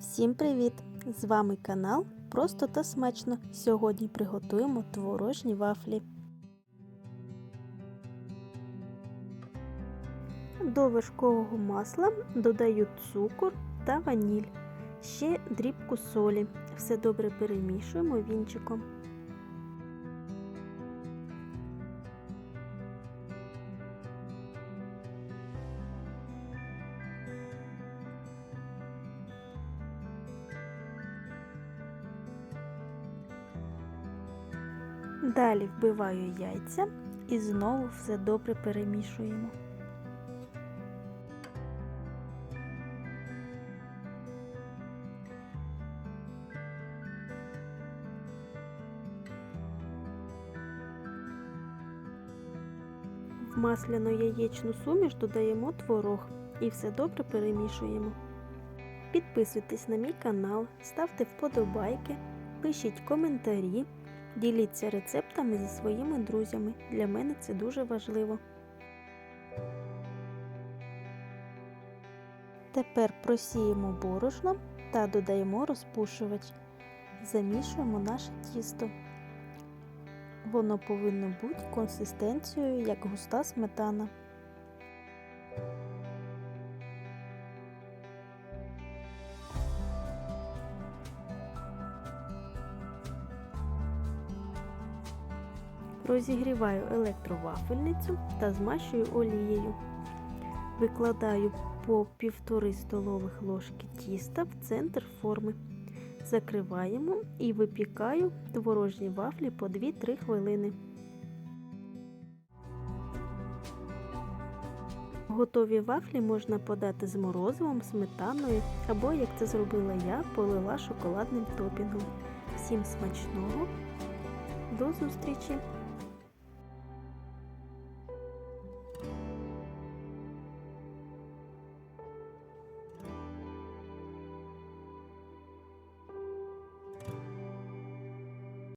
Всім привіт! З вами канал Просто та смачно. Сьогодні приготуємо творожні вафлі. До вершкового масла додаю цукор та ваніль, ще дрібку солі. Все добре перемішуємо вінчиком. Далі вбиваю яйця і знову все добре перемішуємо. В масляну яєчну суміш додаємо творог і все добре перемішуємо. Підписуйтесь на мій канал, ставте вподобайки, пишіть коментарі. Діліться рецептами зі своїми друзями. Для мене це дуже важливо. Тепер просіємо борошно та додаємо розпушувач. Замішуємо наше тісто. Воно повинно бути консистенцією як густа сметана. Розігріваю електровафельницю та змащую олією. Викладаю по півтори столових ложки тіста в центр форми. Закриваємо і випікаю творожні вафлі по 2-3 хвилини. Готові вафлі можна подати з морозивом, сметаною або, як це зробила я, полила шоколадним топінгом. Всім смачного! До зустрічі!